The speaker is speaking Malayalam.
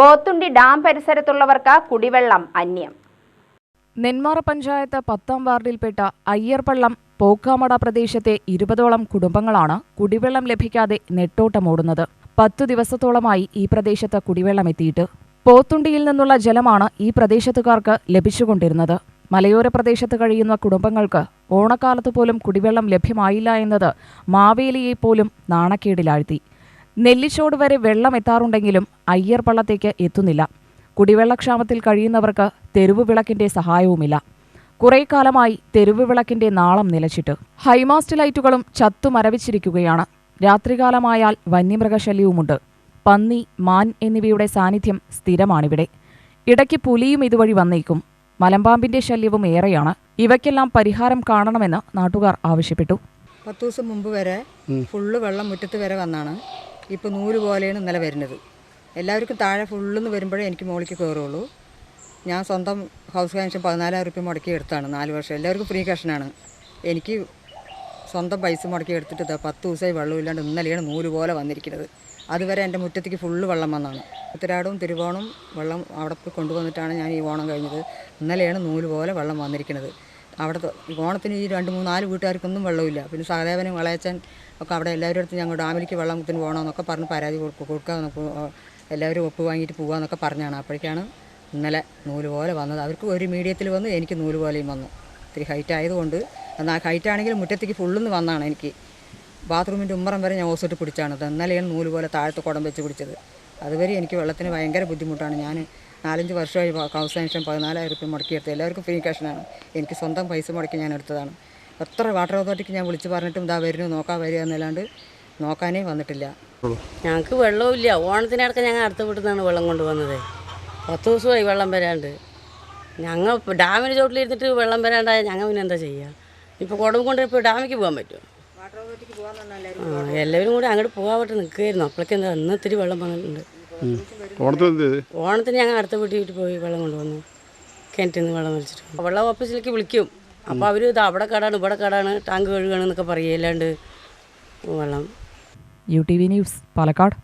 പോത്തുണ്ടി ഡാം പരിസരത്തുള്ളവർക്ക് കുടിവെള്ളം അന്യം. നെന്മാറ പഞ്ചായത്ത് പത്താം വാർഡിൽപ്പെട്ട അയ്യർപള്ളം പോക്കാമട പ്രദേശത്തെ ഇരുപതോളം കുടുംബങ്ങളാണ് കുടിവെള്ളം ലഭിക്കാതെ നെട്ടോട്ടമോടുന്നത്. പത്തു ദിവസത്തോളമായി ഈ പ്രദേശത്ത് കുടിവെള്ളം എത്തിയിട്ട് പോത്തുണ്ടിയിൽ നിന്നുള്ള ജലമാണ് ഈ പ്രദേശത്തുകാർക്ക് ലഭിച്ചുകൊണ്ടിരുന്നത്. മലയോര പ്രദേശത്ത് കഴിയുന്ന കുടുംബങ്ങൾക്ക് ഓണക്കാലത്ത് പോലും കുടിവെള്ളം ലഭ്യമായില്ല എന്നത് മാവേലിയെ പോലും നാണക്കേടിലാഴ്ത്തി. നെല്ലിച്ചോട് വരെ വെള്ളം എത്താറുണ്ടെങ്കിലും അയ്യർ പള്ളത്തേക്ക് എത്തുന്നില്ല. കുടിവെള്ളക്ഷാമത്തിൽ കഴിയുന്നവർക്ക് തെരുവ് വിളക്കിന്റെ സഹായവുമില്ല. കുറേ കാലമായി തെരുവ് വിളക്കിന്റെ നാളം നിലച്ചിട്ട് ഹൈമാസ്റ്റ് ലൈറ്റുകളും ചത്തു ചത്തുമരവിച്ചിരിക്കുകയാണ് രാത്രികാലമായാൽ വന്യമൃഗശല്യവുമുണ്ട്. പന്നി മാൻ എന്നിവയുടെ സാന്നിധ്യം സ്ഥിരമാണിവിടെ. ഇടയ്ക്ക് പുലിയും ഇതുവഴി വന്നേക്കും. മലമ്പാമ്പിന്റെ ശല്യവും ഏറെയാണ്. ഇവയ്ക്കെല്ലാം പരിഹാരം കാണണമെന്ന് നാട്ടുകാർ ആവശ്യപ്പെട്ടു. പത്ത് ദിവസം മുമ്പ് വരെ ഫുള്ള് വെള്ളം മുറ്റത്ത് വരെ വന്നാണ്. ഇപ്പോൾ നൂൽ പോലെയാണ് ഇന്നലെ വരുന്നത്. എല്ലാവർക്കും താഴെ ഫുള്ളെന്ന് വരുമ്പോഴേ എനിക്ക് മുകളിലേക്ക് കയറുള്ളൂ ഞാൻ സ്വന്തം ഹൗസ് കണക്ഷൻ പതിനാലായിരം റുപ്യ മുടക്കി എടുത്താണ് നാല് വർഷം. എല്ലാവർക്കും ഫ്രീ കഷനാണ് എനിക്ക് സ്വന്തം പൈസ മുടക്കി എടുത്തിട്ട് ഇതാ പത്ത് ദിവസമായി വെള്ളമില്ലാണ്ട് ഇന്നലെയാണ് നൂൽ പോലെ വന്നിരിക്കുന്നത്. അതുവരെ എന്റെ മുറ്റത്തേക്ക് ഫുള്ള് വെള്ളം വന്നാണ് ഉത്തരാടവും തിരുവോണം വെള്ളം അവിടെ കൊണ്ടുവന്നിട്ടാണ് ഞാൻ ഈ ഓണം കഴിഞ്ഞത്. ഇന്നലെയാണ് നൂൽ പോലെ വെള്ളം വന്നിരിക്കുന്നത്. അവിടുത്തെ ഈ ഓണത്തിന് ഈ രണ്ട് മൂന്ന് നാല് വീട്ടുകാർക്കൊന്നും വെള്ളമില്ല. പിന്നെ സഹദേവനും വളയച്ചൻ ഒക്കെ അവിടെ എല്ലാവരും അടുത്ത് ഞങ്ങൾ ഡാമിലേക്ക് വെള്ളത്തിന് പോകണമെന്നൊക്കെ പറഞ്ഞ് പരാതി കൊടുക്കുക. എല്ലാവരും ഒപ്പ് വാങ്ങിയിട്ട് പോകാമെന്നൊക്കെ പറഞ്ഞാണ്. അപ്പോഴേക്കാണ് ഇന്നലെ നൂൽ പോലെ വന്നത്. അവർക്ക് ഒരു മീഡിയത്തിൽ വന്ന് എനിക്ക് നൂൽ പോലെയും വന്നു. ഇത്തിരി ഹൈറ്റ് ആയതുകൊണ്ട് എന്നാൽ ഹൈറ്റ് ആണെങ്കിലും മുറ്റത്തേക്ക് ഫുള്ളിന്ന് വന്നാണ് എനിക്ക്. ബാത്റൂമിന്റെ ഉമ്മറം വരെ ഞാൻ ഓസിട്ട് പിടിച്ചാണ്. ഇന്നലെയാണ് നൂൽ പോലെ താഴത്ത് കുടം വെച്ച് പിടിച്ചത്. അതുവരെ എനിക്ക് വെള്ളത്തിന് ഭയങ്കര ബുദ്ധിമുട്ടാണ്. ഞാൻ നാലഞ്ച് വർഷമായി സാങ്ഷൻ പതിനാലായിരം റുപ്യ മുടക്കിയെടുത്ത് എല്ലാവർക്കും ഫ്രീ കാഷനാണ് എനിക്ക് സ്വന്തം പൈസ മുടക്കി ഞാൻ എടുത്തതാണ്. എത്ര വാട്ടർ അതോറിറ്റിക്ക് ഞാൻ വിളിച്ച് പറഞ്ഞിട്ടും ഇതാ വരുന്നു നോക്കാൻ വരിക എന്നല്ലാണ്ട് നോക്കാനേ വന്നിട്ടില്ല. ഞങ്ങൾക്ക് വെള്ളമില്ല ഓണത്തിനടക്കം ഞങ്ങൾ അടുത്ത വീട്ടിൽ നിന്നാണ് വെള്ളം കൊണ്ടുവന്നത്. പത്ത് ദിവസമായി വെള്ളം വരാണ്ട്. ഞങ്ങൾ ഡാമിന് ചോട്ടിലിരുന്നിട്ട് വെള്ളം വരാണ്ടായ ഞങ്ങൾ പിന്നെ എന്താ ചെയ്യുക ഇപ്പോൾ കുടം കൊണ്ട് ഇപ്പോൾ ഡാമിക്ക് പോകാൻ പറ്റുമോ? ആ എല്ലാവരും കൂടി അങ്ങോട്ട് പോകാവട്ടെ നിൽക്കുകയായിരുന്നു. അപ്പോഴേക്കും എന്താ ഇന്ന് ഇത്തിരി വെള്ളം വന്നിട്ടുണ്ട്. ഓണത്തിന് ഞങ്ങൾ അടുത്ത വീട്ടിൽ വീട്ടിൽ പോയി വെള്ളം കൊണ്ടുവന്നു. കിണറ്റിൽ നിന്ന് വെള്ളം വലിച്ചിട്ട് വെള്ളം ഓഫീസിലേക്ക് വിളിക്കും. അപ്പോൾ അവർ ഇത് അവിടെ കടാണ് ഇവിടെ കടാണ് ടാങ്ക് കഴുകണം എന്നൊക്കെ അല്ലാണ്ട് വെള്ളം. U T V news Palakkad.